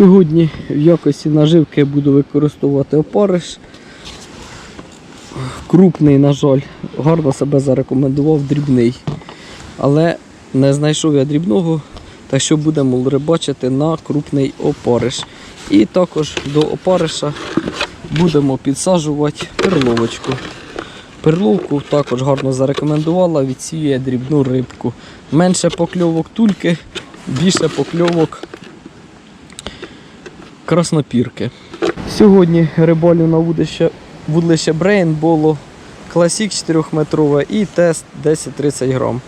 Сьогодні в якості наживки буду використовувати опариш. Крупний, на жаль, гарно себе зарекомендував дрібний. Але не знайшов я дрібного, так що будемо рибачити на крупний опариш. І також до опариша будемо підсаджувати перловочку. Перловку також гарно зарекомендувала, відсіює дрібну рибку. Менше покльовок тульки, більше покльовок краснопірки. Сьогодні рибалю на вудлище, вудлище Брейн було класік 4-метрове і тест 10-30 грам.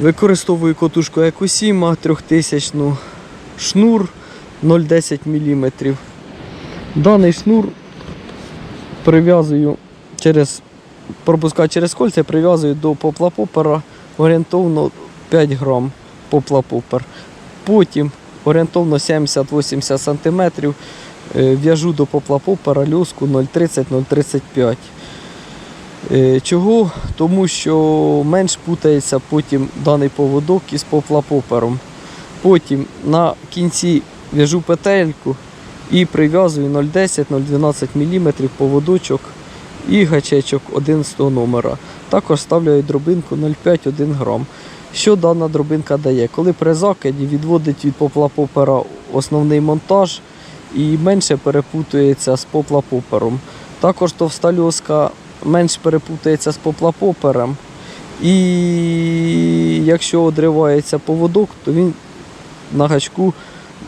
Використовую котушку Екусіма 3000 шнур 0,10 мм. Даний шнур прив'язую через пропускаю через кольця, прив'язую до поплапопера орієнтовно 5 грам поплапопер. Потім орієнтовно 70-80 см е, в'яжу до поплапопера льоску 0,30-0,35. Е, Чого? Тому що менш путається потім даний поводок із поплапопером. Потім на кінці в'яжу петельку і прив'язую 0,10-0,12 мм поводочок і гачечок 11 номера. Також ставлю дробинку 0,5-1 грам. Що дана дробинка дає? Коли при закиді відводить від поплапопера основний монтаж і менше перепутується з поплапопером. Також товста льоска менш перепутається з поплапопером. І якщо одривається поводок, то він на гачку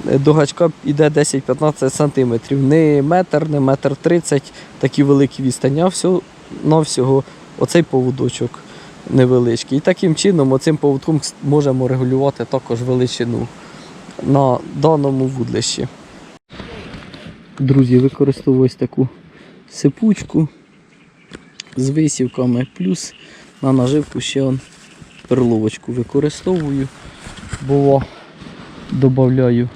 е, до гачка йде 10-15 см. Не метр, не метр 30, такі великі відстані, а всього оцей поводочок невеличкий. І таким чином оцим поводком можемо регулювати також величину на даному вудлищі. Друзі, використовую ось таку сипучку з висівками, плюс на наживку ще он перловочку використовую, бо додаю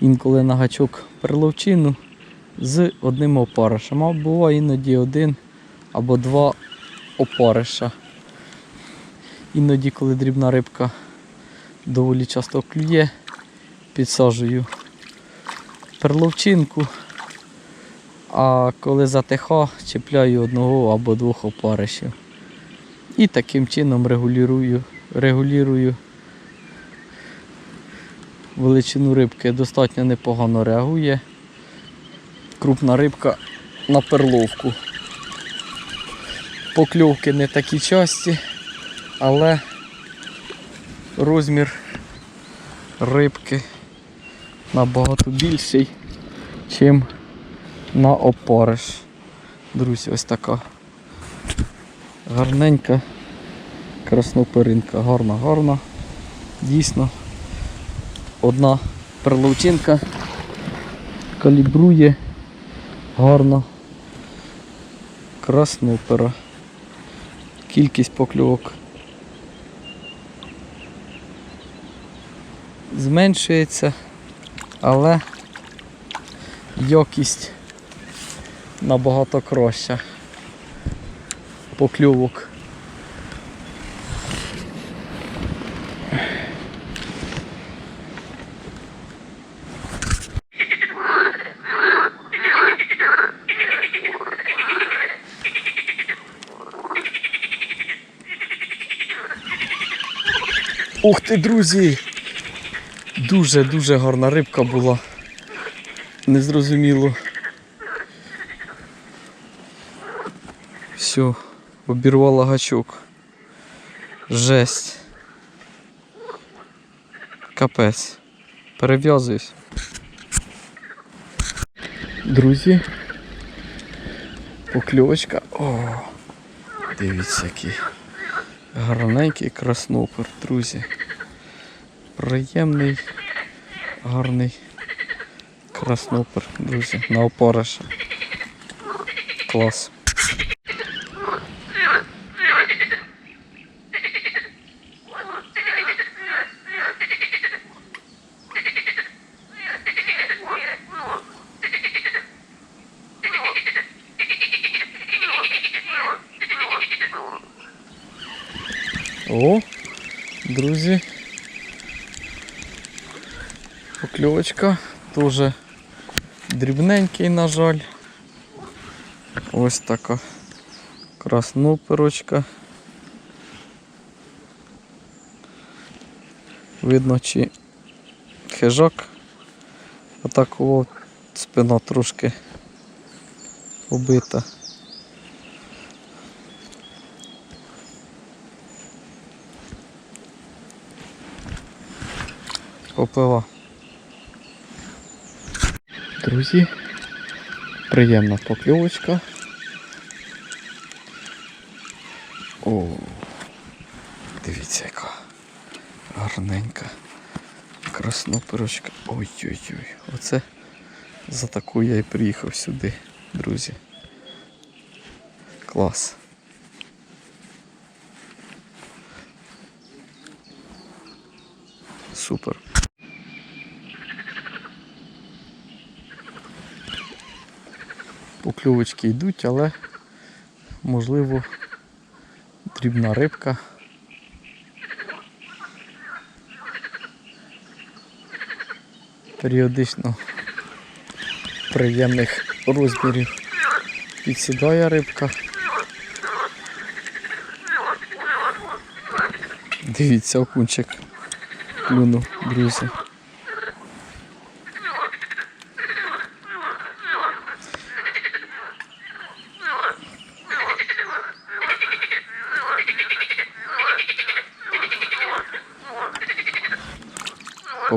інколи на гачок перловчину з одним опаришем, а буває іноді один або два опариша. Іноді, коли дрібна рибка доволі часто клює, підсаджую перловчинку, а коли затиха, чіпляю одного або двох опаришів. І таким чином регулюю, регулюю величину рибки. Достатньо непогано реагує. Крупна рибка на перловку. Покльовки не такі часті, але розмір рибки набагато більший, ніж на опариш. Друзі, ось така гарненька красноперинка. Гарна, гарна. Дійсно, одна перловчинка калібрує гарно краснопера. Кількість покльовок зменшується, але якість набагато краща покльовок. Ух ти, друзі! Дуже-дуже гарна рибка була. Незрозуміло. Все, обірвала гачок. Жесть. Капець. Перев'язуюсь. Друзі. Покльовочка. О, дивіться який. Гарненький краснопер, друзі. Приємний, гарний краснопер, друзі, на опариша. Клас. О, друзі. Покльовочка теж дрібненький, на жаль. Ось така краснопирочка. Видно, чи хижак. От спина трошки побита. Попила. Друзі, приємна покльовочка. О, дивіться, яка гарненька краснопирочка. Ой-ой-ой. Оце за таку я і приїхав сюди, друзі. Клас. Супер. Покльовочки йдуть, але можливо дрібна рибка. Періодично приємних розмірів підсідає рибка. Дивіться, окунчик клюнув, друзі.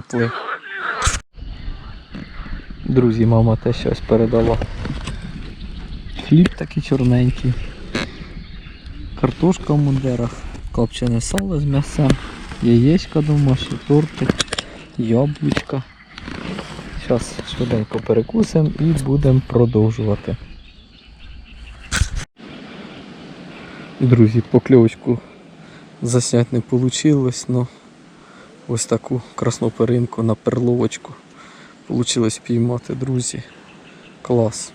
Поплив. Друзі, мама те щось передала. Хліб такий чорненький. Картошка в мундирах, копчене сало з м'ясом, яєчка домашні, тортик, яблучка. Зараз швиденько перекусимо і будемо продовжувати. Друзі, покльовочку заснять не вийшло, але ось таку красну перинку на перловочку Получилось піймати, друзі. Клас.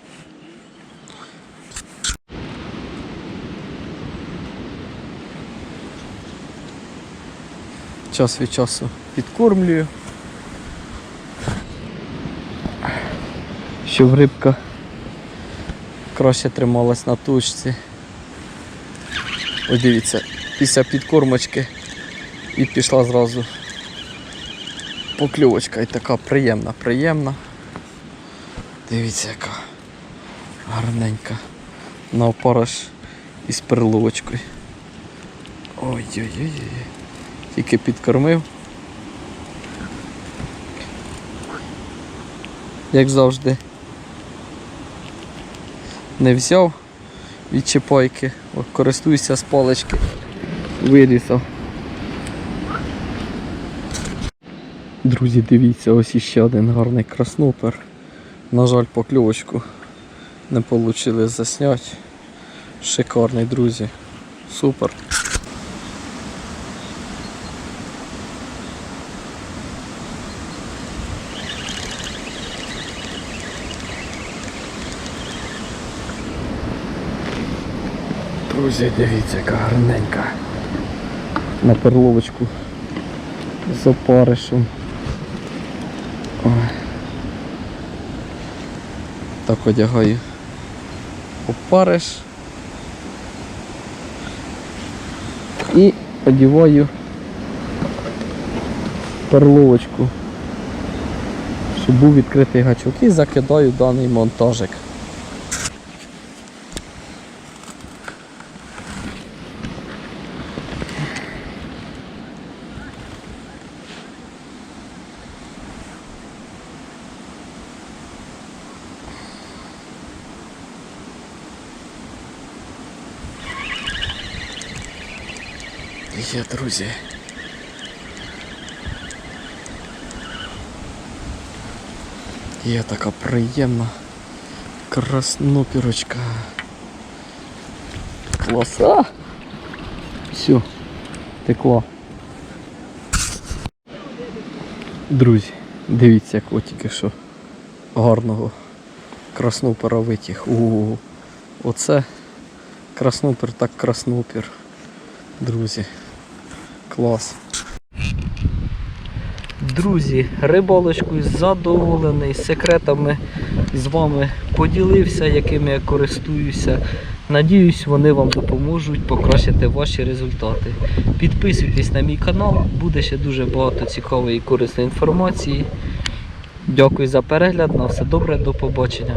Час від часу підкормлюю. Щоб рибка краще трималась на точці. Ось дивіться, після підкормочки і пішла зразу покльовочка і така приємна, приємна. Дивіться, яка гарненька. На опараш із перловочкою. Ой-ой-ой. Тільки підкормив. Як завжди. Не взяв від чіпайки, користуюся з палички. Вирізав. Друзі, дивіться, ось іще один гарний краснопер. На жаль, покльовочку не вийшло засняти. Шикарний, друзі. Супер. Друзі, дивіться, яка гарненька. На перловочку з опаришем. Так одягаю опариш. І одіваю перловочку, щоб був відкритий гачок. І закидаю даний монтажик. Є, друзі. Є така приємна краснопірочка. Класа. Все, текла. Друзі, дивіться, як от що гарного краснопера витяг. Оце краснопер так краснопер. Друзі. Клас. Друзі, рибалочкою задоволений, секретами з вами поділився, якими я користуюся. Надіюсь, вони вам допоможуть покращити ваші результати. Підписуйтесь на мій канал, буде ще дуже багато цікавої і корисної інформації. Дякую за перегляд. На все добре, до побачення.